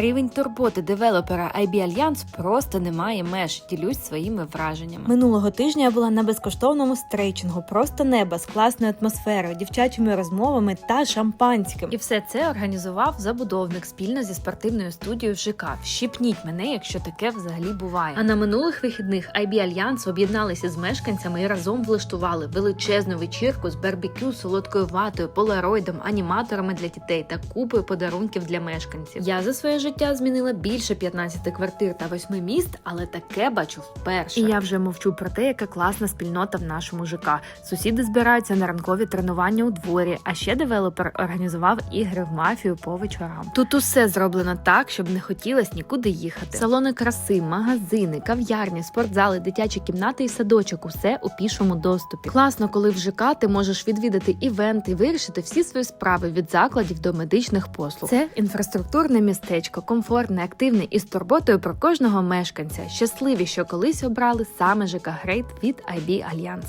Рівень турботи девелопера IB Alliance просто не має меж. Ділюсь своїми враженнями. Минулого тижня я була на безкоштовному стрейчингу, просто неба з класною атмосферою, дівчачими розмовами та шампанським. І все це організував забудовник спільно зі спортивною студією ЖК. Вщипніть мене, якщо таке взагалі буває. А на минулих вихідних IB Alliance об'єдналися з мешканцями і разом влаштували величезну вечірку з барбекю, солодкою ватою, полароїдом, аніматорами для дітей та купою подарунків для мешканців. Я за своє життя змінила більше 15 квартир та 8 міст, але таке бачу вперше. І я вже мовчу про те, яка класна спільнота в нашому ЖК. Сусіди збираються на ранкові тренування у дворі. А ще девелопер організував ігри в мафію по вечорам. Тут усе зроблено так, щоб не хотілося нікуди їхати. Салони краси, магазини, кав'ярні, спортзали, дитячі кімнати і садочок усе у пішому доступі. Класно, коли в ЖК ти можеш відвідати івенти, вирішити всі свої справи від закладів до медичних послуг. Це інфраструктурне містечко, комфортне, активне і з турботою про кожного мешканця. Щасливі, що колись обрали саме ЖК Грейт від IB Alliance.